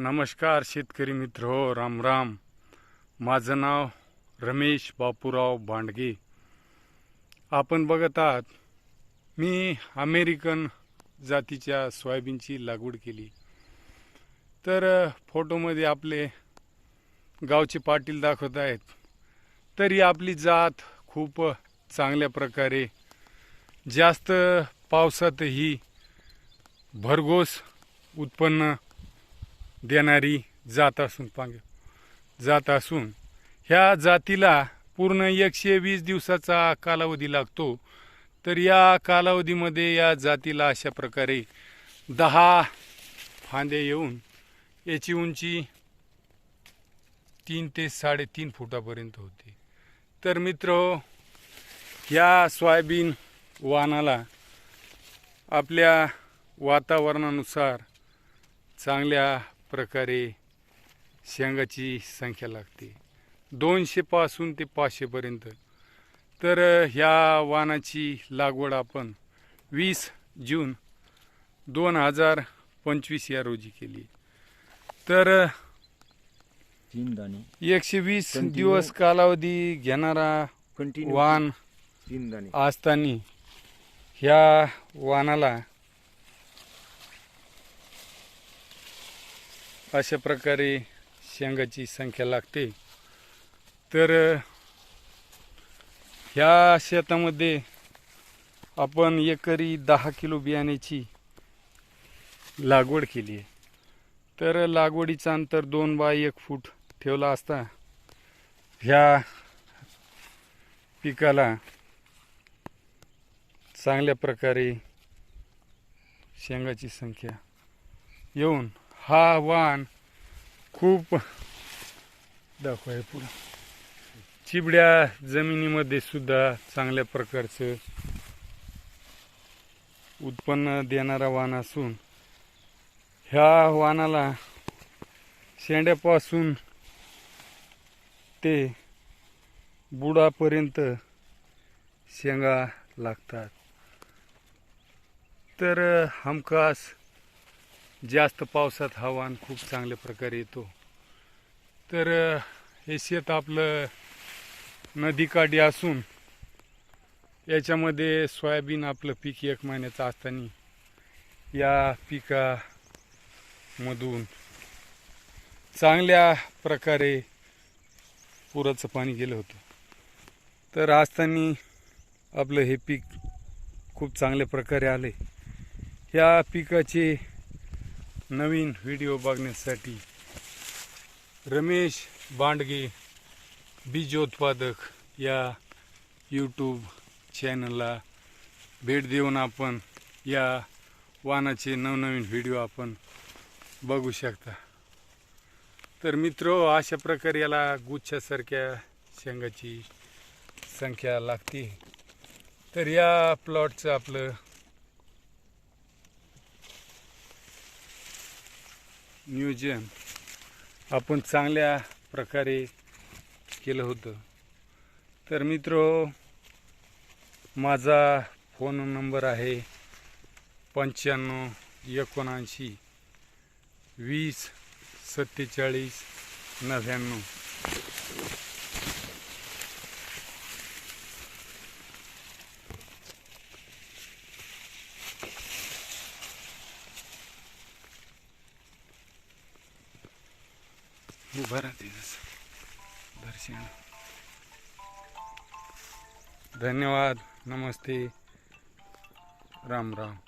नमस्कार शेतकरी मित्र हो राम राम. माझं नाव रमेश बापूराव भांडगे. आपण बघत आहात मी अमेरिकन जातीच्या सोयाबीनची लागवड केली. तर फोटोमध्ये आपले गावचे पाटील दाखवत आहेत. तरी आपली जात खूप चांगल्या प्रकारे जास्त पावसातही भरघोस उत्पन्न देणारी जात असून पांगे जात असून ह्या जातीला पूर्ण एकशे वीस दिवसाचा कालावधी लागतो. तर या कालावधीमध्ये या जातीला अशा प्रकारे दहा फांदे येऊन याची उंची तीन ते साडेतीन फुटापर्यंत होते. तर मित्र या सोयाबीन वाहनाला आपल्या वातावरणानुसार चांगल्या प्रकारे शेंगाची संख्या लागते. दोनशेपासून ते पाचशेपर्यंत तर ह्या वाणाची लागवड आपण वीस जून दोन हजार पंचवीस या रोजी केली. तर एकशे वीस. दिवस कालावधी घेणारा दाणे. असताना ह्या वाणाला अशा प्रकारे शेंगाची संख्या लागते. तर ह्या शेतामध्ये आपण एकरी दहा किलो बियाण्याची लागवड केली आहे. तर लागवडीचं अंतर दोन बाय एक फूट ठेवला असता ह्या पिकाला चांगल्या प्रकारे शेंगाची संख्या येऊन हा वाण खूप दाखवाय पुढं चिबड्या जमिनीमध्ये सुद्धा चांगल्या प्रकारचं उत्पन्न देणारा वाण असून ह्या वाणाला शेंड्यापासून ते बुडापर्यंत शेंगा लागतात. तर हमखास जास्त पावसात हवामान खूप चांगल्या प्रकारे येतो. तर हे शेत आपलं नदीकाठी असून याच्यामध्ये सोयाबीन आपलं पीक एक महिन्याचं असताना या पिकामधून चांगल्या प्रकारे पुराचं पाणी गेलं होतं. तर असताना आपलं हे पीक खूप चांगल्या प्रकारे आले ह्या पिकाचे नवीन व्हिडिओ बघण्यासाठी रमेश बांडगे बीजोत्पादक या यूट्यूब चॅनलला भेट देऊन आपण या वाहनाचे नवनवीन व्हिडिओ आपण बघू शकता. तर मित्र अशा प्रकारे याला गुच्छासारख्या शेंगाची संख्या लागते. तर या प्लॉटचं आपलं नियोजन आपण चांगल्या प्रकारे केलं होतं. तर मित्र माझा फोन नंबर आहे पंच्याण्णव एकोणऐंशी वीस सत्तेचाळीस नव्याण्णव. उभा राहते जसं. दर्शन. धन्यवाद. नमस्ते. राम राम.